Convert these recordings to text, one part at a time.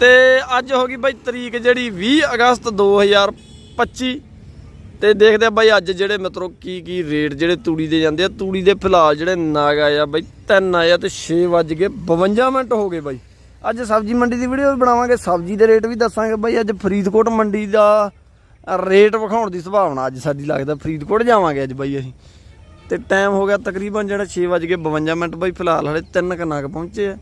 ਤੇ ਅੱਜ ਹੋ ਗਈ ਬਾਈ ਤਰੀਕ ਜਿਹੜੀ 20 ਅਗਸਤ 2025 ਤੇ ਦੇਖਦੇ ਆ ਬਾਈ ਅੱਜ ਜਿਹੜੇ ਮਿੱਤਰੋ ਕੀ ਕੀ ਰੇਟ ਜਿਹੜੇ ਤੂੜੀ ਦੇ ਜਾਂਦੇ ਆ। ਤੂੜੀ ਦੇ ਫਿਲਹਾਲ ਜਿਹੜੇ ਨਾਗ ਆਏ ਆ ਬਾਈ 3 ਆਏ ਆ ਤੇ 6 ਵੱਜ ਗਏ 52 ਮਿੰਟ ਹੋ ਗਏ ਬਾਈ। ਅੱਜ ਸਬਜ਼ੀ ਮੰਡੀ ਦੀ ਵੀਡੀਓ ਵੀ ਬਣਾਵਾਂਗੇ, ਸਬਜ਼ੀ ਦੇ ਰੇਟ ਵੀ ਦੱਸਾਂਗੇ ਬਾਈ। ਅੱਜ ਫਰੀਦਕੋਟ ਮੰਡੀ ਦਾ ਰੇਟ ਵਿਖਾਉਣ ਦੀ ਸੰਭਾਵਨਾ ਅੱਜ ਸਾਡੀ ਲੱਗਦਾ। ਫਰੀਦਕੋਟ ਜਾਵਾਂਗੇ ਅੱਜ ਬਾਈ ਅਸੀਂ। ਤੇ ਟਾਈਮ ਹੋ ਗਿਆ ਤਕਰੀਬਨ ਜਿਹੜਾ 6 ਵੱਜ ਕੇ 52 ਮਿੰਟ ਬਾਈ। ਫਿਲਹਾਲ ਹਲੇ ਤਿੰਨ ਕੁ ਨਗ ਪਹੁੰਚੇ ਆ।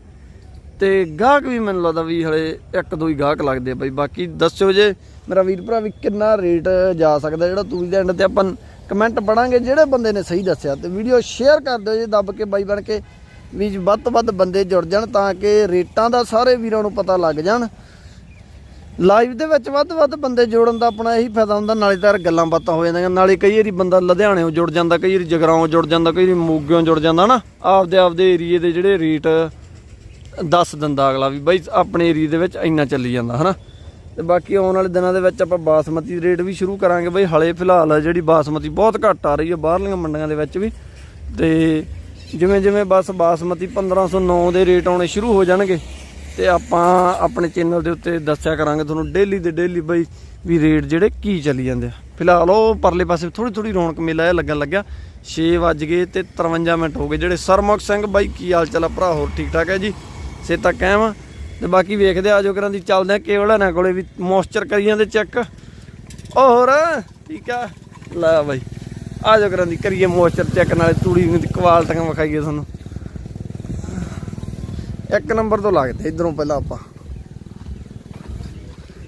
ਤੇ ਗਾਹਕ ਵੀ ਮੈਨੂੰ ਲੱਗਦਾ ਵੀ ਹਲੇ ਇੱਕ ਦੋ ਹੀ ਗਾਹਕ ਲੱਗਦੇ ਆ ਬਾਈ, ਬਾਕੀ ਦੱਸਿਓ ਜੇ ਮੇਰਾ ਵੀਰ ਭਰਾ ਵੀ ਕਿੰਨਾ ਰੇਟ ਜਾ ਸਕਦਾ ਜਿਹੜਾ ਤੂੜੀ ਦੇ ਐਂਡ ਤੇ ਆਪਾਂ ਕਮੈਂਟ ਪੜਾਂਗੇ, ਜਿਹੜੇ ਬੰਦੇ ਨੇ ਸਹੀ ਦੱਸਿਆ ਤੇ ਵੀਡੀਓ ਸ਼ੇਅਰ ਕਰ ਦਿਓ ਜੇ ਦੱਬ ਕੇ ਬਾਈ ਬਣ ਕੇ ਵੀ ਵੱਧ ਤੋਂ ਵੱਧ ਬੰਦੇ ਜੁੜ ਜਾਣ ਤਾਂ ਕਿ ਰੇਟਾਂ ਦਾ ਸਾਰੇ ਵੀਰਾਂ ਨੂੰ ਪਤਾ ਲੱਗ ਜਾਣ। ਲਾਈਵ ਦੇ ਵਿੱਚ ਵੱਧ ਤੋਂ ਵੱਧ ਬੰਦੇ ਜੋੜਨ ਦਾ ਆਪਣਾ ਇਹੀ ਫਾਇਦਾ ਹੁੰਦਾ, ਨਾਲੇ ਤਾਂ ਗੱਲਾਂ ਬਾਤਾਂ ਹੋ ਜਾਂਦੀਆਂ, ਨਾਲੇ ਕਈ ਵਾਰੀ ਬੰਦਾ ਲੁਧਿਆਣਿਓਂ ਜੁੜ ਜਾਂਦਾ, ਕਈ ਵਾਰੀ ਜਗਰਾਓਂ ਜੁੜ ਜਾਂਦਾ, ਕਈ ਵਾਰੀ ਮੋਗਿਓਂ ਜੁੜ ਜਾਂਦਾ ਨਾ, ਆਪਦੇ ਆਪਦੇ ਏਰੀਏ ਦੇ ਜਿਹੜੇ ਰੇਟ ਦੱਸ ਦਿੰਦਾ ਅਗਲਾ ਵੀ ਬਾਈ ਆਪਣੇ ਏਰੀਏ ਦੇ ਵਿੱਚ ਇੰਨਾ ਚੱਲੀ ਜਾਂਦਾ, ਹਨਾ? ਤੇ ਬਾਕੀ ਆਉਣ ਵਾਲੇ ਦਿਨਾਂ ਦੇ ਵਿੱਚ ਆਪਾਂ ਬਾਸਮਤੀ ਰੇਟ ਵੀ ਸ਼ੁਰੂ ਕਰਾਂਗੇ ਬਈ, ਹਲੇ ਫਿਲਹਾਲ ਆ ਜਿਹੜੀ ਬਾਸਮਤੀ ਬਹੁਤ ਘੱਟ ਆ ਰਹੀ ਹੈ ਬਾਹਰਲੀਆਂ ਮੰਡੀਆਂ ਦੇ ਵਿੱਚ ਵੀ। ਤੇ ਜਿਵੇਂ ਜਿਵੇਂ ਬਸ ਬਾਸਮਤੀ 1509 ਦੇ ਰੇਟ ਆਉਣੇ ਸ਼ੁਰੂ ਹੋ ਜਾਣਗੇ, ਤੇ ਆਪਾਂ ਆਪਣੇ ਚੈਨਲ ਦੇ ਉੱਤੇ ਦੱਸਿਆ ਕਰਾਂਗੇ ਤੁਹਾਨੂੰ ਡੇਲੀ ਦੇ ਡੇਲੀ ਬਈ ਵੀ ਰੇਟ ਜਿਹੜੇ ਕੀ ਚੱਲੀ ਜਾਂਦੇ ਆ। ਫਿਲਹਾਲ ਉਹ ਪਰਲੇ ਪਾਸੇ ਥੋੜੀ ਥੋੜੀ ਰੌਣਕ ਮੇਲਾ ਜਿਹਾ ਲੱਗਣ ਲੱਗਿਆ 6 ਵੱਜ ਗਏ ਤੇ 53 ਮਿੰਟ ਹੋ ਗਏ। ਜਿਹੜੇ ਸਰਮੁਖ ਸਿੰਘ ਬਾਈ, ਕੀ ਹਾਲ ਚਾਲ ਆ ਭਰਾ, ਹੋਰ ਠੀਕ ਠਾਕ ਹੈ ਜੀ? ਸੇ ਤਾਂ ਕਾਇਮ ਤੇ ਬਾਕੀ ਵੇਖਦੇ ਆ ਜੋ ਕਰਾਂ ਦੀ ਚੱਲਦੇ ਆ ਕੇਵਲ ਇਹਨਾਂ ਕੋਲੇ ਵੀ ਮੋਇਸਚਰ ਕਰੀ ਜਾਂਦੇ ਚੈੱਕ। ਉਹ ਹੋਰ, ਠੀਕ ਆ। ਲੈ ਬਾਈ ਆ ਜੋ ਕਰਾਂ ਦੀ ਕਰੀਏ ਮੋਇਸਚਰ ਚੈੱਕ, ਨਾਲੇ ਤੂੜੀ ਦੀ ਕੁਆਲਟੀਆਂ ਵਿਖਾਈਏ ਤੁਹਾਨੂੰ। ਇੱਕ ਨੰਬਰ ਤੋਂ ਲੱਗਦੇ ਇਧਰੋਂ ਪਹਿਲਾਂ ਆਪਾਂ।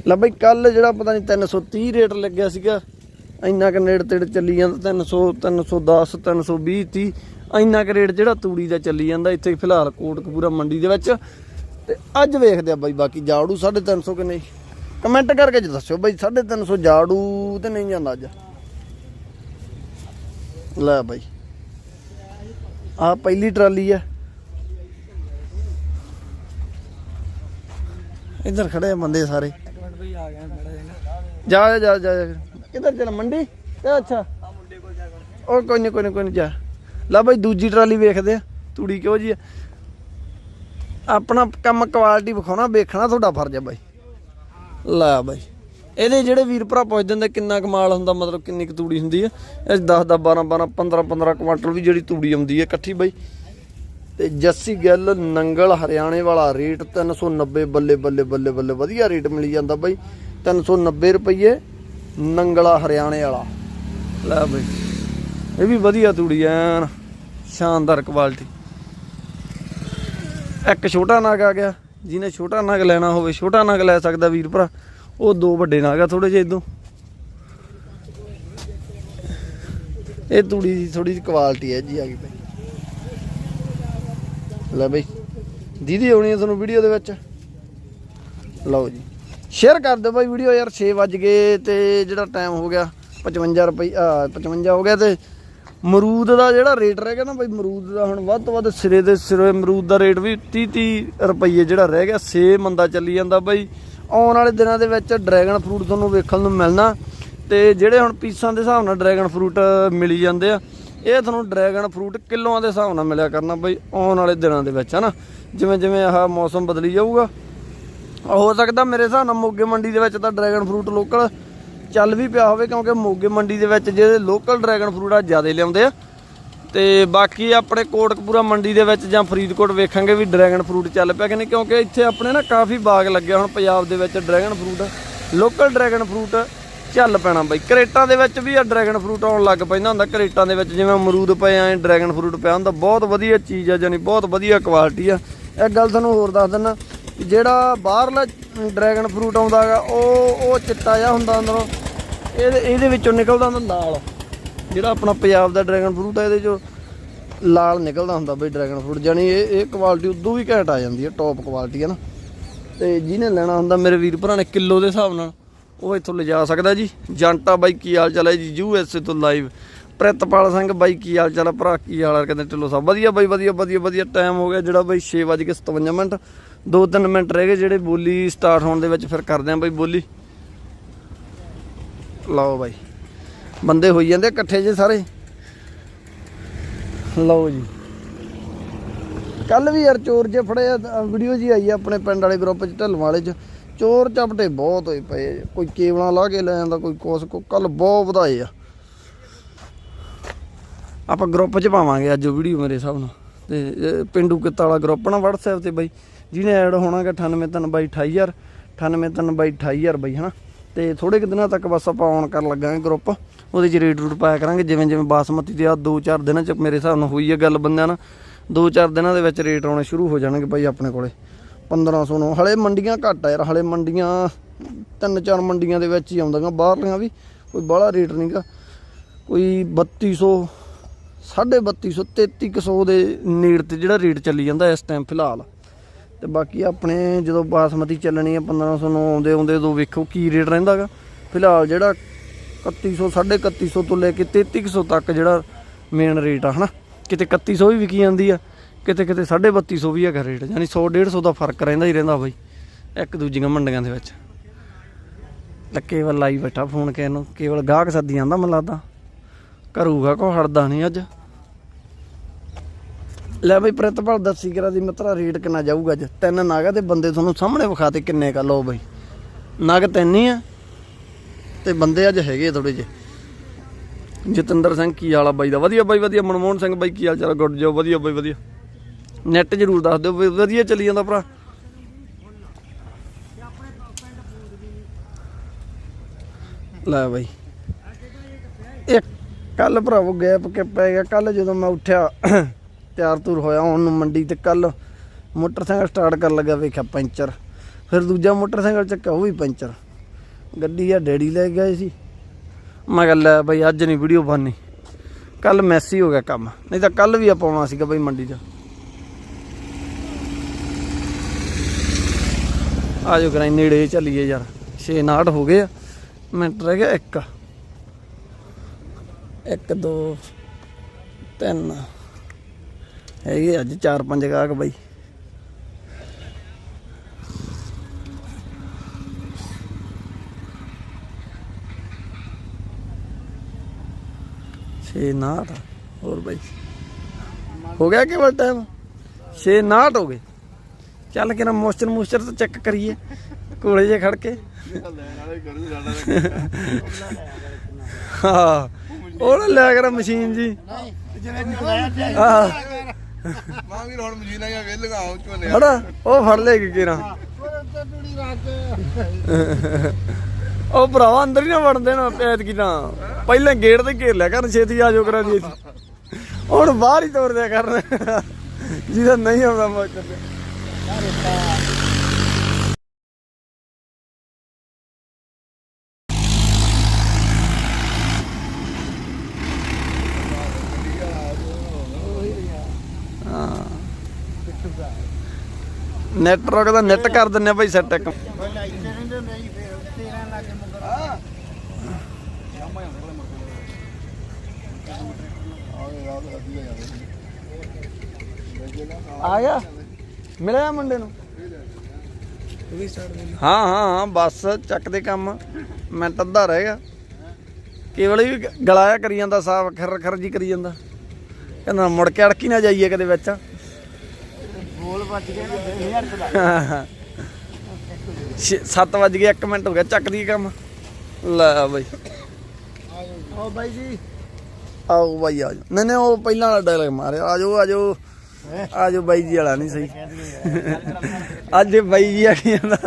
ਲੈ ਬਈ ਕੱਲ ਜਿਹੜਾ ਪਤਾ ਨਹੀਂ 330 ਰੇਟ ਲੱਗਿਆ ਸੀਗਾ। ਇੰਨਾ ਕੁ ਨੇੜ ਤੇੜ ਚੱਲੀ ਜਾਂਦਾ 300 310 320 30 ਇੰਨਾ ਕੁ ਰੇਟ ਜਿਹੜਾ ਤੂੜੀ ਦਾ ਚੱਲੀ ਜਾਂਦਾ ਇੱਥੇ ਫਿਲਹਾਲ ਕੋਟਕਪੂਰਾ ਮੰਡੀ ਦੇ ਵਿੱਚ। ਤੇ ਅੱਜ ਵੇਖਦੇ ਆ ਬਾਈ, ਬਾਕੀ ਜਾੜੂ 350 ਕਿ ਨਹੀਂ? ਕਮੈਂਟ ਕਰਕੇ ਜੀ ਦੱਸਿਓ ਬਾਈ 350 ਜਾੜੂ ਤੇ ਨਹੀਂ ਜਾਂਦਾ ਅੱਜ। ਲੈ ਬਾਈ। ਆ ਪਹਿਲੀ ਟਰਾਲੀ ਆ। ਇੱਧਰ ਖੜੇ ਬੰਦੇ ਸਾਰੇ। ਜਾ ਜਾ ਜਾ ਜਾ। ਕਿੱਧਰ ਚੱਲ ਮੰਡੀ? ਤੇ ਅੱਛਾ। ਉਹ ਕੋਈ ਨਹੀਂ ਕੋਈ ਨਹੀਂ ਕੋਈ ਨਹੀਂ ਜਾ। ਲੈ ਬਾਈ ਦੂਜੀ ਟਰਾਲੀ ਵੇਖਦੇ ਆ, ਤੂੜੀ ਕਿਹੋ ਜੀ ਆ। ਆਪਣਾ ਕੰਮ ਕੁਆਲਿਟੀ ਵਿਖਾਉਣਾ, ਵੇਖਣਾ ਤੁਹਾਡਾ ਫਰਜ਼ ਹੈ ਬਾਈ। ਲੈ ਬਾਈ, ਇਹਦੇ ਜਿਹੜੇ ਵੀਰ ਭਰਾ ਪੁੱਛਦੇ ਹੁੰਦੇ, ਕਿੰਨਾ ਕਮਾਲ ਹੁੰਦਾ, ਮਤਲਬ ਕਿੰਨੀ ਕੁ ਤੂੜੀ ਹੁੰਦੀ ਹੈ ਇਹ 10 10 12 12 15 15 ਕੁਆਂਟਲ ਵੀ ਜਿਹੜੀ ਤੂੜੀ ਆਉਂਦੀ ਹੈ ਇਕੱਠੀ ਬਾਈ। ਤੇ ਜੱਸੀ ਗਿੱਲ, ਨੰਗਲ, ਹਰਿਆਣੇ ਵਾਲਾ ਰੇਟ 390 ਬੱਲੇ ਬੱਲੇ ਬੱਲੇ ਬੱਲੇ ਵਧੀਆ ਰੇਟ ਮਿਲੀ ਜਾਂਦਾ ਬਾਈ। 390 ਰੁਪਏ ਨੰਗਲਾ ਹਰਿਆਣੇ ਵਾਲਾ। ਲੈ ਬਾਈ, ਇਹ ਵੀ ਵਧੀਆ ਤੂੜੀ ਐਨ। ਸ਼ਾਨਦਾਰ ਕੁਆਲਿਟੀ ਇੱਕ ਛੋਟਾ ਨਾਗ ਆ ਗਿਆ, ਜਿਹਨੇ ਛੋਟਾ ਨਗ ਲੈਣਾ ਹੋਵੇ, ਛੋਟਾ ਨਗ ਲੈ ਸਕਦਾ ਵੀਰ ਭਰਾ। ਉਹ ਦੋ ਵੱਡੇ ਨਗ ਆ ਥੋੜੇ ਜਿਹੇ ਇਦੋਂ ਇਹ ਤੂੜੀ ਦੀ ਥੋੜੀ ਜਿਹੀ ਕੁਆਲਿਟੀ ਹੈ ਜੀ ਆ ਗਈ ਬਾਈ ਲੈ ਬਈ, ਦੀਦੀ ਆਉਣੀ ਹੈ ਤੁਹਾਨੂੰ ਵੀਡੀਓ ਦੇ ਵਿੱਚ। ਲਓ ਜੀ। ਸ਼ੇਅਰ ਕਰ ਦਿਓ ਬਾਈ ਵੀਡੀਓ ਯਾਰ 6 ਵੱਜ ਗਏ ਤੇ ਜਿਹੜਾ ਟਾਈਮ ਹੋ ਗਿਆ 55 ਰੁਪਏ 55 ਹੋ ਗਿਆ ਤੇ ਮਰੂਦ ਦਾ ਜਿਹੜਾ ਰੇਟ ਰਹਿ ਗਿਆ ਨਾ ਬਈ, ਮਰੂਦ ਦਾ ਹੁਣ ਵੱਧ ਤੋਂ ਵੱਧ ਸਿਰੇ ਦੇ ਸਿਰੇ ਮਰੂਦ ਦਾ ਰੇਟ ਵੀ 30 30 ਰੁਪਏ ਜਿਹੜਾ ਰਹਿ ਗਿਆ 6 ਮੰਦਾ ਚੱਲੀ ਜਾਂਦਾ ਬਾਈ। ਆਉਣ ਵਾਲੇ ਦਿਨਾਂ ਦੇ ਵਿੱਚ ਡਰੈਗਨ ਫਰੂਟ ਤੁਹਾਨੂੰ ਵੇਖਣ ਨੂੰ ਮਿਲਣਾ ਤੇ ਜਿਹੜੇ ਹੁਣ ਪੀਸਾਂ ਦੇ ਹਿਸਾਬ ਨਾਲ ਡਰੈਗਨ ਫਰੂਟ ਮਿਲੀ ਜਾਂਦੇ ਆ, ਇਹ ਤੁਹਾਨੂੰ ਡਰੈਗਨ ਫਰੂਟ ਕਿਲੋਆਂ ਦੇ ਹਿਸਾਬ ਨਾਲ ਮਿਲਿਆ ਕਰਨਾ ਬਈ, ਆਉਣ ਵਾਲੇ ਦਿਨਾਂ ਦੇ ਵਿੱਚ, ਹਨਾ? ਜਿਵੇਂ ਜਿਵੇਂ ਆਹ ਮੌਸਮ ਬਦਲੀ ਜਾਊਗਾ, ਹੋ ਸਕਦਾ ਮੇਰੇ ਹਿਸਾਬ ਨਾਲ ਮੋਗੇ ਮੰਡੀ ਦੇ ਵਿੱਚ ਤਾਂ ਡਰੈਗਨ ਫਰੂਟ ਲੋਕਲ ਚੱਲ ਵੀ ਪਿਆ ਹੋਵੇ ਕਿਉਂਕਿ ਮੋਗੇ ਮੰਡੀ ਦੇ ਵਿੱਚ ਜਿਹੜੇ ਲੋਕਲ ਡਰੈਗਨ ਫਰੂਟ ਆ ਜ਼ਿਆਦਾ ਲਿਆਉਂਦੇ ਆ। ਤੇ ਬਾਕੀ ਆਪਣੇ ਕੋਟਕਪੂਰਾ ਮੰਡੀ ਦੇ ਵਿੱਚ ਜਾਂ ਫਰੀਦਕੋਟ ਵੇਖਾਂਗੇ ਵੀ ਡਰੈਗਨ ਫਰੂਟ ਚੱਲ ਪਿਆ ਕਿ ਨਹੀਂ, ਕਿਉਂਕਿ ਇੱਥੇ ਆਪਣੇ ਨਾ ਕਾਫੀ ਬਾਗ ਲੱਗਿਆ ਹੁਣ ਪੰਜਾਬ ਦੇ ਵਿੱਚ dragon fruit local dragon fruit ਚੱਲ ਪੈਣਾ ਬਾਈ। ਕਰੇਟਾਂ ਦੇ ਵਿੱਚ ਵੀ ਆ ਡਰੈਗਨ ਫਰੂਟ ਆਉਣ ਲੱਗ ਪੈਂਦਾ ਹੁੰਦਾ। ਕਰੇਟਾਂ ਦੇ ਵਿੱਚ ਜਿਵੇਂ ਅਮਰੂਦ ਪਏ ਆ ਡਰੈਗਨ ਫਰੂਟ ਪਿਆ ਹੁੰਦਾ। ਬਹੁਤ ਵਧੀਆ ਚੀਜ਼ ਆ ਜਾਨੀ ਬਹੁਤ ਵਧੀਆ ਕੁਆਲਿਟੀ ਆ। ਇੱਕ ਗੱਲ ਤੁਹਾਨੂੰ ਹੋਰ ਦੱਸ ਦਿੰਦਾ ਜਿਹੜਾ ਬਾਹਰਲਾ ਡਰੈਗਨ ਫਰੂਟ ਆਉਂਦਾ ਹੈਗਾ, ਉਹ ਉਹ ਚਿੱਟਾ ਜਿਹਾ ਹੁੰਦਾ ਅੰਦਰੋਂ। ਇਹਦੇ ਇਹਦੇ ਵਿੱਚੋਂ ਨਿਕਲਦਾ ਹੁੰਦਾ ਲਾਲ। ਜਿਹੜਾ ਆਪਣਾ ਪੰਜਾਬ ਦਾ ਡਰੈਗਨ ਫਰੂਟ ਆ, ਇਹਦੇ ਚੋਂ ਲਾਲ ਨਿਕਲਦਾ ਹੁੰਦਾ ਬਈ ਡਰੈਗਨ ਫਰੂਟ। ਜਾਨੀ ਇਹ ਇਹ ਕੁਆਲਿਟੀ ਉਦੋਂ ਵੀ ਘੈਂਟ ਆ ਜਾਂਦੀ ਹੈ ਟੌਪ ਕੁਆਲਿਟੀ ਹੈ ਨਾ। ਤੇ ਜਿਹਨੇ ਲੈਣਾ ਹੁੰਦਾ, ਮੇਰੇ ਵੀਰ ਭਰਾ ਨੇ ਕਿਲੋ ਦੇ ਹਿਸਾਬ ਨਾਲ, ਉਹ ਇੱਥੋਂ ਲਿਜਾ ਸਕਦਾ ਜੀ। ਜੰਟਾ ਬਾਈ ਕੀ ਹਾਲ ਚਾਲ ਹੈ ਜੀ? ਯੂ ਐਸ ਏ ਤੋਂ ਲਾਈਵ ਪ੍ਰਿਤਪਾਲ ਸਿੰਘ ਬਾਈ ਕੀ ਹਾਲ ਚਾਲ ਹੈ ਭਰਾ ਕੀ ਹਾਲ ਹੈ ਕਹਿੰਦੇ ਢਿੱਲੋਂ ਸਾਹਿਬ ਵਧੀਆ ਬਾਈ, ਵਧੀਆ ਵਧੀਆ ਵਧੀਆ। ਟਾਈਮ ਹੋ ਗਿਆ ਜਿਹੜਾ ਬਾਈ 6:57 ਮਿੰਟ। 2-3 ਮਿੰਟ ਰਹਿ ਗਏ ਜਿਹੜੇ ਬੋਲੀ ਸਟਾਰਟ ਹੋਣ ਦੇ ਵਿੱਚ ਫਿਰ ਕਰਦੇ ਆਂ ਬਾਈ ਬੋਲੀ। ਲਓ ਬਾਈ। ਬੰਦੇ ਹੋਈ ਜਾਂਦੇ ਇਕੱਠੇ ਜੇ ਸਾਰੇ। ਲਓ ਜੀ। ਕੱਲ ਵੀ ਯਾਰ ਚੋਰ ਜੇ ਫੜੇ ਵੀਡੀਓ ਜੀ ਆਈ ਆਪਣੇ ਪਿੰਡ ਵਾਲੇ ਗਰੁੱਪ ਚ, ਢਲਵਾਂ ਵਾਲੇ ਚ। ਚੋਰ ਚਪਟੇ ਬਹੁਤ ਹੋਏ ਪਏ ਕੋਈ ਕੇਵਲਾਂ ਲਾ ਕੇ ਲੈ ਜਾਂਦਾ, ਕੋਈ ਕੁਛ ਕੋ ਕੱਲ ਬਹੁਤ ਵਧਾਏ ਆ। ਆਪਾਂ ਗਰੁੱਪ 'ਚ ਪਾਵਾਂਗੇ ਅੱਜ ਵੀਡੀਓ ਮੇਰੇ ਹਿਸਾਬ ਨਾਲ। ਤੇ ਇਹ ਪਿੰਡੂ ਕਿੱਤਾ ਵਾਲਾ ਗਰੁੱਪ ਨਾ WhatsApp ਤੇ ਬਾਈ। ਜਿਹਨੇ ਐਡ ਹੋਣਾਗਾ 98 ਬਾਈ 28000 98 ਬਾਈ 28000 ਬਾਈ, ਹਨਾ? ਤੇ ਥੋੜੇ ਕੁ ਦਿਨਾਂ ਤੱਕ ਬਸ ਆਪਾਂ ਆਨ ਕਰਨ ਲੱਗਾਂਗੇ ਗਰੁੱਪ ਉਹਦੇ 'ਚ ਰੇਟ ਰੂਟ ਪਾਇਆ ਕਰਾਂਗੇ, ਜਿਵੇਂ ਜਿਵੇਂ ਬਾਸਮਤੀ ਦੇ ਆ 2-4 ਦਿਨਾਂ 'ਚ ਮੇਰੇ ਹਿਸਾਬ ਨਾਲ ਹੋਈ ਹੈ ਗੱਲ ਬੰਦਿਆਂ ਨਾਲ। 2-4 ਦਿਨਾਂ ਦੇ ਵਿੱਚ ਰੇਟ ਆਉਣੇ ਸ਼ੁਰੂ ਹੋ ਜਾਣਗੇ ਬਾਈ ਆਪਣੇ ਕੋਲੇ। 1500 ਨੂੰ। ਹਲੇ ਮੰਡੀਆਂ ਘੱਟ ਆ ਯਾਰ, ਹਲੇ ਮੰਡੀਆਂ ਤਿੰਨ ਚਾਰ ਮੰਡੀਆਂ ਦੇ ਵਿੱਚ ਹੀ ਆਉਂਦੀਆਂ ਬਾਹਰਲੀਆਂ ਵੀ ਕੋਈ ਬਾਹਲਾ ਰੇਟ ਨਹੀਂਗਾ ਕੋਈ 3200 3250 3300 ਦੇ ਨੇੜ ਤੇ ਜਿਹੜਾ ਰੇਟ ਚੱਲੀ ਜਾਂਦਾ ਇਸ ਟਾਈਮ ਫਿਲਹਾਲ। ਤੇ ਬਾਕੀ ਆਪਣੇ ਜਦੋਂ ਬਾਸਮਤੀ ਚੱਲਣੀ ਹੈ 1500 ਨੂੰ ਆਉਂਦੇ ਆਉਂਦੇ ਉਦੋਂ ਵੇਖੋ ਕੀ ਰੇਟ ਰਹਿੰਦਾਗਾ। ਫਿਲਹਾਲ ਜਿਹੜਾ 3100 3150 ਤੋਂ ਲੈ ਕੇ 3300 ਤੱਕ ਜਿਹੜਾ ਮੇਨ ਰੇਟ ਆ, ਹਨਾ? ਕਿਤੇ 3100 ਵੀ ਵਿਕੀ ਜਾਂਦੀ ਆ, ਕਿਤੇ ਕਿਤੇ 3250 ਵੀ ਹੈਗਾ ਰੇਟ ਯਾਨੀ 100 150 ਦਾ ਫ਼ਰਕ ਰਹਿੰਦਾ ਹੀ ਰਹਿੰਦਾ ਬਾਈ, ਇੱਕ ਦੂਜੀਆਂ ਮੰਡੀਆਂ ਦੇ ਵਿੱਚ। ਲੈ ਕੇਵਲ ਲਾਈ ਬੈਠਾ ਫੋਨ ਕਿਸੇ ਨੂੰ, ਕੇਵਲ ਗਾਹਕ ਸੱਦੀ ਜਾਂਦਾ ਮੈਨੂੰ ਲੱਗਦਾ। ਕਰੂਗਾ ਕੋ ਹੜਦਾ ਨਹੀਂ ਅੱਜ। ਲੈ ਬਈ ਪ੍ਰਿਤਪਾਲ, ਦੱਸੀ ਕਰਾ ਦੀ ਮਿੱਤਰਾ, ਰੇਟ ਕਿੰਨਾ ਜਾਊਗਾ ਅੱਜ? ਤਿੰਨ ਨਾਗਾ ਤੇ ਬੰਦੇ ਤੁਹਾਨੂੰ ਸਾਹਮਣੇ ਵਿਖਾਤੇ ਕਿੰਨੇ ਕਾ ਲਓ ਬਈ, ਨਗ ਤਿੰਨ ਹੀ ਆ ਤੇ ਬੰਦੇ ਅੱਜ ਹੈਗੇ ਥੋੜੇ ਜਿਹੇ। ਜਤਿੰਦਰ ਸਿੰਘ ਕੀ ਵਾਲਾ ਬਾਈ ਦਾ? ਵਧੀਆ ਬਾਈ, ਵਧੀਆ। ਮਨਮੋਹਨ ਸਿੰਘ ਬਾਈ ਕੀ ਹਾਲ ਚਾਲ ਗੁੱਡ ਜੋ ਵਧੀਆ ਬਾਈ, ਵਧੀਆ। ਨੈਟ ਜ਼ਰੂਰ ਦੱਸ ਦਿਓ ਵੀ ਵਧੀਆ ਚੱਲੀ ਜਾਂਦਾ ਭਰਾ। ਲੈ ਬਾਈ, ਇੱਕ ਕੱਲ ਭਰਾਵੋ ਗੈਪ ਕੇ ਪੈ ਗਿਆ। ਕੱਲ ਜਦੋਂ ਮੈਂ ਉੱਠਿਆ ਤਿਆਰ ਤੁਰ ਹੋਇਆ ਹੁਣ ਨੂੰ ਮੰਡੀ ਤੇ ਕੱਲ ਮੋਟਰਸਾਈਕਲ ਸਟਾਰਟ ਕਰਨ ਲੱਗਾ ਵੇਖਿਆ ਪੈਂਚਰ। ਫਿਰ ਦੂਜਾ ਮੋਟਰਸਾਈਕਲ ਚੱਕਿਆ, ਉਹ ਵੀ ਪੈਂਚਰ। ਗੱਡੀ ਆ, ਡੈਡੀ ਲੈ ਗਏ ਸੀ। ਮੈਂ ਕਿਹਾ, ਲੈ ਬਈ, ਅੱਜ ਨਹੀਂ ਵੀਡੀਓ ਬਣਨੀ। ਕੱਲ ਮੈਸੀ ਹੋ ਗਿਆ ਕੰਮ। ਨਹੀਂ ਤਾਂ ਕੱਲ ਵੀ ਆਪਾਂ ਆਉਣਾ ਸੀਗਾ ਬਈ ਮੰਡੀ 'ਚ। ਆਜੋ ਕਰਾਈ ਨੇੜੇ ਚੱਲੀਏ ਯਾਰ। 6 ਨਾਟ ਹੋ ਗਏ ਆ। ਮਿੰਟ ਰਹਿ ਗਿਆ, ਇੱਕ। ਇੱਕ, ਦੋ, ਤਿੰਨ। ਹੈਗੇ ਅੱਜ ਚਾਰ ਪੰਜ ਗਾਹਕ ਬਾਈ। ਛੇ ਨਾਟ ਹੋਰ ਬਾਈ। ਹੋ ਗਿਆ ਕਿਵਲ ਟਾਈਮ ਛੇ ਨਾਟ ਹੋ ਗਏ। ਚੱਲ ਕੇ ਨਾ ਮੋਇਸਚਰ ਮੋਇਸਚਰ ਤਾਂ ਚੈੱਕ ਕਰੀਏ ਕੋਲੇ ਜੇ ਖੜ ਕੇ। ਹਾਂ ਉਹ ਲਿਆ ਕਰ ਮਸ਼ੀਨ ਜੀ। ਹਾਂ ਮਾਂ ਵੀ ਹੁਣ ਮਜੀਨਾ ਜਾਂ ਵੇਲ ਲਗਾਉ ਝੋਨੇ ਹੜਾ ਉਹ ਫੜ ਲੈ ਕੇ ਕਿਰਾ। ਉਹ ਭਰਾਵਾ ਅੰਦਰ ਹੀ ਨਾ ਵੜਦੇ ਨਾ ਪੈਤ ਕੀ ਤਾਂ। ਪਹਿਲਾਂ ਗੇਟ ਤੇ ਘੇਰ ਲਿਆ ਕਰਨ ਛੇਤੀ ਆ ਜਾਓ ਕਰਾ ਦੀ ਹੁਣ ਬਾਹਰ ਹੀ ਤੋਰ ਦਿਆ ਕਰਨ। ਜਿਹਦਾ ਨਹੀਂ ਆਉਂਦਾ ਮੌਕਾ ਨੈਟਵਰਕ ਦਾ ਨੈਟ ਕਰ ਦਿੰਨੇ ਆ ਭਾਈ ਸੈੱਟ ਇੱਕ। ਆ ਗਿਆ? ਮਿਲਿਆ ਮੁੰਡੇ ਨੂੰ? ਹਾਂ ਹਾਂ ਹਾਂ, ਬਸ, ਚੱਕ ਦੇ ਕੰਮ। ਮਿੰਟ ਅੱਧਾ ਰਹਿ ਗਿਆ। ਕੇਵਲ ਵੀ ਗਲਾਇਆ ਕਰੀ ਜਾਂਦਾ, ਸਾਫ਼ ਖਰ ਖਰ ਜੀ ਕਰੀ ਜਾਂਦਾ। ਕਹਿੰਦਾ ਮੁੜ ਕੇ ਅੜਕੀ ਨਾ ਜਾਈਏ ਕਦੇ ਵਿੱਚ। ਬੋਲ ਵੱਜ ਗਏ ਨਾ 2000 7 ਵਜ ਗਏ 1 ਮਿੰਟ ਹੋ ਗਿਆ ਚੱਕਦੀ ਕੰਮ। ਲੈ ਬਈ। ਓ ਬਾਈ ਜੀ। ਆਓ ਬਾਈ ਆਜੋ ਨਹੀਂ ਨਹੀਂ ਉਹ ਪਹਿਲਾਂ ਵਾਲਾ ਡਾਇਲੌਗ ਮਾਰਿਆ ਆਜੋ ਆਜੋ ਆਜੋ ਬਾਈ ਜੀ ਵਾਲਾ ਨਹੀਂ ਸਹੀ। ਅੱਜ ਬਾਈ ਜੀ ਆ ਕੇ ਜਾਂਦਾ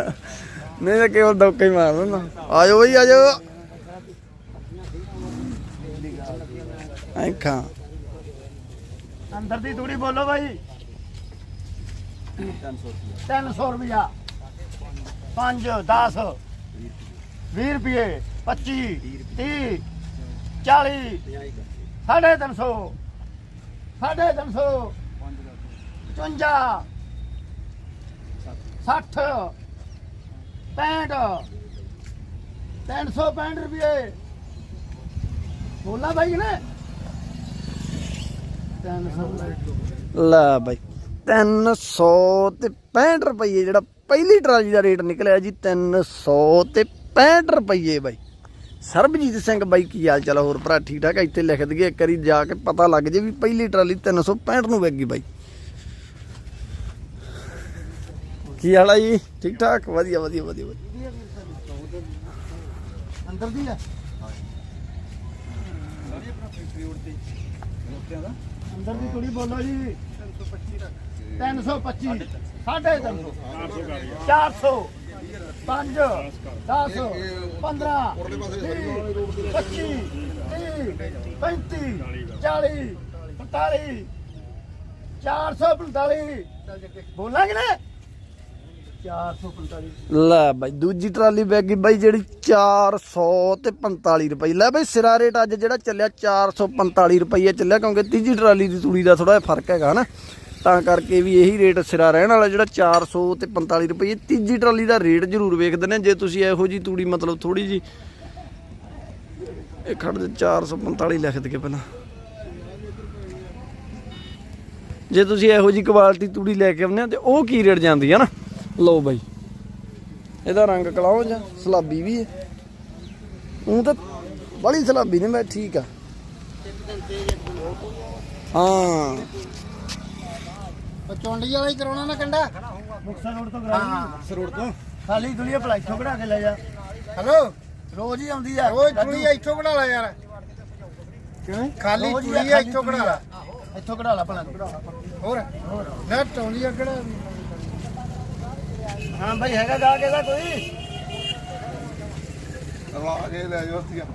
ਨਹੀਂ ਤਾਂ ਕੇਵਲ ਦੌਕਾ ਹੀ ਮਾਰ ਦਿੰਦਾ। ਆਜੋ ਬਈ ਆਜੋ ਐਂ ਖਾਂ। ਅੰਦਰ ਦੀ ਥੋੜੀ ਬੋਲੋ ਬਾਈ। 300 ਰੁਪਿਆ 5 10 20 ਰੁਪਏ 25 30 40 ਸਾਢੇ 300 ਸਾਢੇ 300 55 60 65 365 ਰੁਪਏ ਬੋਲਾ ਬਾਈ ਨੇ 300 ਲੈ ਬਾਈ। 300 ਤੇ 65 ਰੁਪਏ ਜਿਹੜਾ ਪਹਿਲੀ ਟਰਾਲੀ ਦਾ ਰੇਟ ਨਿਕਲਿਆ ਜੀ 300 ਤੇ 65 ਰੁਪਏ ਬਾਈ। ਸਰਬਜੀਤ ਸਿੰਘ ਬਾਈ ਕੀ ਹਾਲ ਚਾਲ ਆ? ਹੋਰ ਭਰਾ ਠੀਕ ਠਾਕ ਆ? ਇੱਥੇ ਲਿਖ ਦਈਏ ਇੱਕ ਵਾਰੀ ਜਾ ਕੇ ਪਤਾ ਲੱਗ ਜੇ ਵੀ ਪਹਿਲੀ ਟਰਾਲੀ 365 ਨੂੰ ਵਿਕ ਗਈ ਬਾਈ। ਕੀ ਹਾਲ ਆ ਜੀ? ਠੀਕ ਠਾਕ? ਵਧੀਆ ਵਧੀਆ ਵਧੀਆ। ਅੰਦਰ ਦੀ ਹੈ ਅੰਦਰ ਦੀ ਕੁੜੀ ਬੋਲੋ ਜੀ। 325 ਸਾਢੇ 300 400 5 10 15 25 35 40 45 445 ਬੋਲਾਂਗੇ ਨਾ 445 ਲੈ ਬਾਈ, ਦੂਜੀ ਟਰਾਲੀ ਬੈਗ ਗਈ ਬਾਈ ਜਿਹੜੀ 400 ਤੇ 45 ਰੁਪਏ। ਲੈ ਬਾਈ, ਸਿਰਾ ਰੇਟ ਅੱਜ ਜਿਹੜਾ ਚੱਲਿਆ 445 ਰੁਪਏ ਚੱਲਿਆ, ਕਿਉਂਕਿ ਤੀਜੀ ਟਰਾਲੀ ਦੀ ਤੂੜੀ ਦਾ ਥੋੜਾ ਜਿਹਾ ਫ਼ਰਕ ਹੈਗਾ ਨਾ ਤਾਂ ਕਰਕੇ ਵੀ ਇਹੀ ਰੇਟ ਸਿਰਾ ਰਹਿਣ ਵਾਲਾ ਜਿਹੜਾ 400 ਤੇ 45 ਰੁਪਏ, ਤੀਜੀ ਟਰਾਲੀ ਦਾ ਰੇਟ ਜ਼ਰੂਰ ਵੇਖਦੇ ਨੇ ਜੇ ਤੁਸੀਂ ਇਹੋ ਜੀ ਤੂੜੀ ਮਤਲਬ ਥੋੜੀ ਜੀ ਇਹ ਖੜ ਦੇ 445 ਲਿਖ ਦਗੇ ਪਹਿਲਾਂ। ਜੇ ਤੁਸੀਂ ਇਹੋ ਜੀ ਕੁਆਲਿਟੀ ਤੂੜੀ ਲੈ ਕੇ ਆਉਂਦੇ ਆ ਤੇ ਉਹ ਕੀ ਰੇਟ ਜਾਂਦੀ ਹੈ ਨਾ? ਲਓ ਬਾਈ, ਇਹਦਾ ਰੰਗ ਕਲਾਉ ਜਾਂ ਸਲਾਬੀ ਵੀ ਹੈ। ਉਹ ਤਾਂ ਬੜੀ ਸਲਾਬੀ ਨੇ ਮੈਂ ਠੀਕ ਆ। ਹਾਂ। ਚੌਂਡੀ ਵਾਲਾ ਹੀ ਕਰਾਉਣਾ ਨਾ ਕੰਡਾ। ਮੁਕਸਰ ਰੋਡ ਤੋਂ ਕਰਾਉਣਾ। ਸਰੋੜ ਤੋਂ ਖਾਲੀ ਦੁਨੀਆ ਭਲਾ ਇੱਥੋਂ ਕਢਾ ਕੇ ਲੈ ਜਾ। ਹੈਲੋ? ਰੋਜ਼ ਹੀ ਆਉਂਦੀ ਆ। ਓਏ ਕੁੜੀ ਇੱਥੋਂ ਕਢਾ ਲੈ ਯਾਰ। ਕਿਵੇਂ ਖਾਲੀ ਰੋਜ਼ ਆ, ਇੱਥੋਂ ਕਢਾ ਲੈ। ਇੱਥੋਂ ਕਢਾ ਲਾ ਭਲਾ। ਹੋਰ? ਲੈ ਟੌਂਦੀ ਆ ਕਿਹੜਾ? ਹਾਂ ਭਾਈ ਹੈਗਾ ਗਾ ਕੇ ਦਾ ਕੋਈ। ਲਾ ਕੇ ਲੈ ਜਾਓ ਜਾ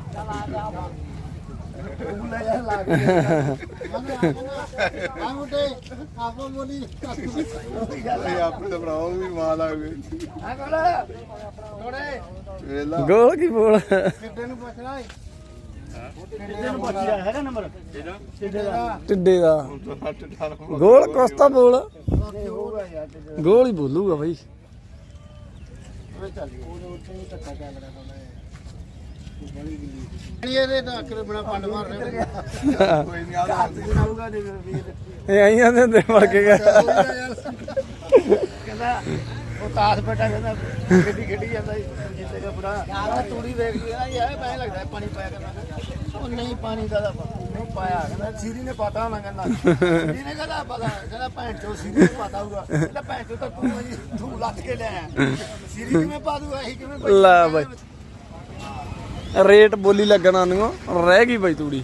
ਆਪਣੇ ਭਰਾਓ ਵੀ ਮਾਲ ਆ ਗਏ ਵੇਲਾ ਗੋਲ ਕੀ ਬੋਲ? ਕਿੱਡੇ ਨੂੰ ਪੁੱਛਣਾ ਦਾ ਟਿੱਡੇ ਦਾ। ਗੋਲ ਕੋਸਤਾ ਬੋਲ। ਗੋਲ ਹੀ ਬੋਲੂਗਾ ਬਾਈ ਚੱਲ ਉਹਦੇ ਉੱਤੇ ਹੀ ਧੱਕਾ ਕੈਮਰਾ ਤੋਂ ਇਹਦੇ ਤਾਂ ਅੱਖਰ ਬਣਾ ਪੰਡ ਮਾਰਨੇ ਕੋਈ ਨਹੀਂ ਆ ਆਊਗਾ ਦੇ ਵੀਰ ਇਹ ਆਈਆਂ ਦੇ ਹੁੰਦੇ ਮਰ ਕੇ ਗਿਆ। ਕਹਿੰਦਾ ਉਹ ਤਾਸ ਬੇਟਾ ਕਹਿੰਦਾ ਖੇਡੀ ਖੇਡੀ ਜਾਂਦਾ ਸੀ ਜਿੱਤੇ ਦਾ ਬੁੜਾ ਯਾਰ ਤੂੜੀ ਵੇਖ ਲਈ ਨਾ ਯਾਰ ਪੈ ਲੱਗਦਾ ਪਾਣੀ ਪਾਇਆ ਕਰਨਾ। ਉਹ ਨਹੀਂ ਪਾਣੀ ਦਾ ਤਾਂ ਨਹੀਂ ਪਾਇਆ ਕਹਿੰਦਾ ਸੀਰੀ ਨੇ ਪਤਾ ਹੋਣਾ ਕਹਿੰਦਾ। ਸੀਰੀ ਨੇ ਕਹਿੰਦਾ ਪਤਾ ਕਹਿੰਦਾ ਭੈਣ ਚੋ ਸੀਰੀ ਨੂੰ ਪਤਾ ਹੋਊਗਾ। ਕਹਿੰਦਾ ਭੈਣ ਚੋ ਤਾਂ ਤੂੰ ਕੇ ਲੈ ਆਇਆ ਸੀਰੀ ਕਿਵੇਂ ਪਾ ਦੂਗਾ ਅਸੀਂ ਕਿਵੇਂ ਪਾਈਏ? ਲੈ ਬਾਈ। ਰੇਟ ਬੋਲੀ ਲੱਗਣਾ ਨੂੰ ਰਹਿ ਗਈ ਬਾਈ ਤੂੜੀ।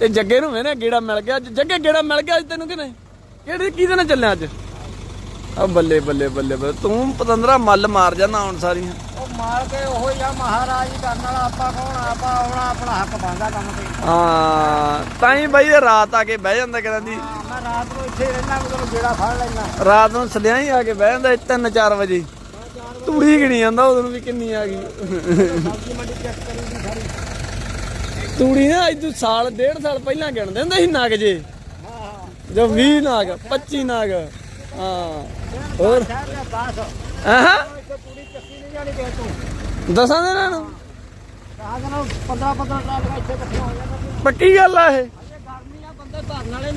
ਤੇ ਜੱਗੇ ਨੂੰ ਮੈਨੇ ਗੇੜਾ ਮਿਲ ਗਿਆ ਅੱਜ। ਜੱਗੇ ਗੇੜਾ ਮਿਲ ਗਿਆ ਅੱਜ ਤੈਨੂੰ ਕਿ ਨਹੀਂ? ਕਿਹੜੇ ਕਿਹਦੇ ਨਾਲ ਚੱਲਿਆ ਅੱਜ? ਆ ਬੱਲੇ ਬੱਲੇ ਬੱਲੇ ਬੱਲੇ। ਤੂੰ ਪਤੰਦਰਾ ਮੱਲ ਮਾਰ ਜਾਣਾ ਹੁਣ ਸਾਰੀਆਂ। ਉਹ ਮਾਰ ਕੇ ਉਹ ਹੀ ਆ ਮਹਾਰਾਜ ਕਰਨ ਵਾਲਾ ਆਪਾਂ ਕੌਣ? ਆਪਾਂ ਆਉਣਾ ਆਪਣਾ ਹੱਕ ਬਣਦਾ ਕੰਮ ਤੇ। ਹਾਂ ਤਾਂ ਹੀ ਬਾਈ ਇਹ ਰਾਤ ਆ ਕੇ ਬਹਿ ਜਾਂਦਾ ਕਹਿੰਦੀ ਹਾਂ, ਮੈਂ ਰਾਤ ਨੂੰ ਇੱਥੇ ਰਹਿਣਾ ਮਤਲਬ ਗੇੜਾ ਫੜ ਲੈਣਾ ਰਾਤ ਨੂੰ ਸਲਿਆਂ ਹੀ ਆ ਕੇ ਬਹਿ ਜਾਂਦਾ 3-4 ਵਜੇ। ਤੂੜੀ ਗਿਣੀ ਜਾਂਦਾ, ਉਦੋਂ ਵੀ ਕਿੰਨੀ ਆ ਗਈ। ਤੂੜੀ ਨਾ ਅੱਜ ਤੋਂ ਸਾਲ, ਡੇਢ ਸਾਲ ਪਹਿਲਾਂ ਗਿਣਦੇ ਹੁੰਦੇ ਸੀ ਨਗ ਜੇ। ਜੋ 20 ਨਗ 25 ਨਗ। ਹਾਂ। ਹੋਰ? ਸ਼ਹਿਰ ਦਸਾਂ ਦਿਨਾਂ ਨੂੰ? ਕਹਾ ਜਨਾ 15 15 ਟਰਾਲੀਆਂ ਇੱਥੇ ਇਕੱਠੀਆਂ ਹੋ ਜਾਂਦੀਆਂ ਪੱਕੀ ਗੱਲ ਆ ਇਹ। ਅਜੇ ਆ ਬੰਦੇ ਧਰਨ ਵਾਲੇ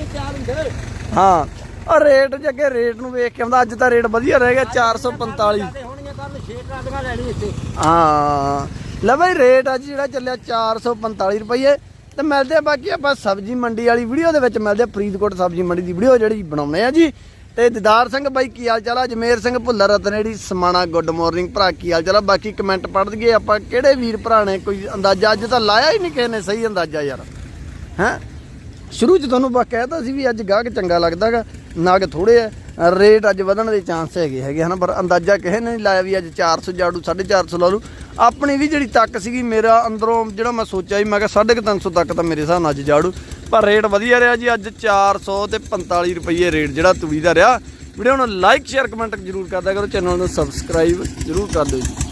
ਰੇਟ ਨੂੰ ਵੇਖ ਕੇ ਆਉਂਦਾ, ਅੱਜ ਤਾਂ ਰੇਟ ਵਧੀਆ ਰਹਿ ਗਿਆ 445 ਤੇ ਹੋਣੀਆਂ ਕੱਲ 6 ਟਰਾਲੀਆਂ ਲੈਣੀ ਇੱਥੇ। ਹਾਂ। ਲੈ ਬਈ ਰੇਟ ਅੱਜ ਜਿਹੜਾ ਚੱਲਿਆ 445 ਰੁਪਏ ਤੇ ਮਿਲਦੇ ਆ ਬਾਕੀ ਆਪਾਂ ਸਬਜ਼ੀ ਮੰਡੀ ਵਾਲੀ ਵੀਡੀਓ ਦੇ ਵਿੱਚ। ਮਿਲਦੇ ਆ ਫਰੀਦਕੋਟ ਸਬਜ਼ੀ ਮੰਡੀ ਦੀ ਵੀਡੀਓ ਜਿਹੜੀ ਬਣਾਉਣੇ ਆ ਜੀ। ਤੇ ਦਿਦਾਰ ਸਿੰਘ ਬਾਈ, ਕੀ ਹਾਲ ਚਾਲ ਆ? ਜਮੇਰ ਸਿੰਘ ਭੁੱਲਰ, ਰਤਨੇੜੀ, ਸਮਾਣਾ ਗੁੱਡ ਮਾਰਨਿੰਗ ਭਰਾ, ਕੀ ਹਾਲ ਚਾਲ ਆ? ਬਾਕੀ ਕਮੈਂਟ ਪੜ੍ਹ ਦਈਏ ਆਪਾਂ, ਕਿਹੜੇ ਵੀਰ ਭਰਾ ਨੇ? ਕੋਈ ਅੰਦਾਜ਼ਾ ਅੱਜ ਤਾਂ ਲਾਇਆ ਹੀ ਨਹੀਂ ਕਿਸੇ ਨੇ, ਸਹੀ ਅੰਦਾਜ਼ਾ ਯਾਰ। ਹੈਂ? ਸ਼ੁਰੂ ਚ ਤੁਹਾਨੂੰ ਬਾ ਕਹਿਤਾ ਸੀ ਵੀ ਅੱਜ ਗਾਹਕ ਚੰਗਾ ਲੱਗਦਾਗਾ, ਨਗ ਥੋੜੇ ਆ। ਰੇਟ ਅੱਜ ਵਧਣ ਦੇ ਚਾਂਸ ਹੈਗੇ ਹੈਗੇ ਹਨਾ, ਪਰ ਅੰਦਾਜ਼ਾ ਕਿਸੇ ਨੇ ਨਹੀਂ ਲਾਇਆ ਵੀ ਅੱਜ 400 ਜਾੜੂ 450 ਲਾ ਲੂ ਆਪਣੀ ਵੀ ਜਿਹੜੀ ਤੱਕ ਸੀਗੀ, ਮੇਰਾ ਅੰਦਰੋਂ ਜਿਹੜਾ ਮੈਂ ਸੋਚਿਆ ਸੀ, ਮੈਂ ਕਿਹਾ 350 ਤੱਕ ਤਾਂ ਮੇਰੇ ਹਿਸਾਬ ਨਾਲ ਅੱਜ ਜਾੜੂ। ਪਰ ਰੇਟ ਵਧੀਆ ਰਿਹਾ ਜੀ, ਅੱਜ 400 ਤੇ 45 ਰੁਪਏ ਰੇਟ ਜਿਹੜਾ ਤੂੜੀ ਦਾ ਰਿਹਾ। ਵੀਡੀਓ ਨੂੰ ਲਾਈਕ ਸ਼ੇਅਰ ਕਮੈਂਟ ਜ਼ਰੂਰ ਕਰਦਾ ਕਰੋ ਚੈਨਲ ਨੂੰ ਸਬਸਕ੍ਰਾਈਬ ਜ਼ਰੂਰ ਕਰ ਦਿਓ ਜੀ।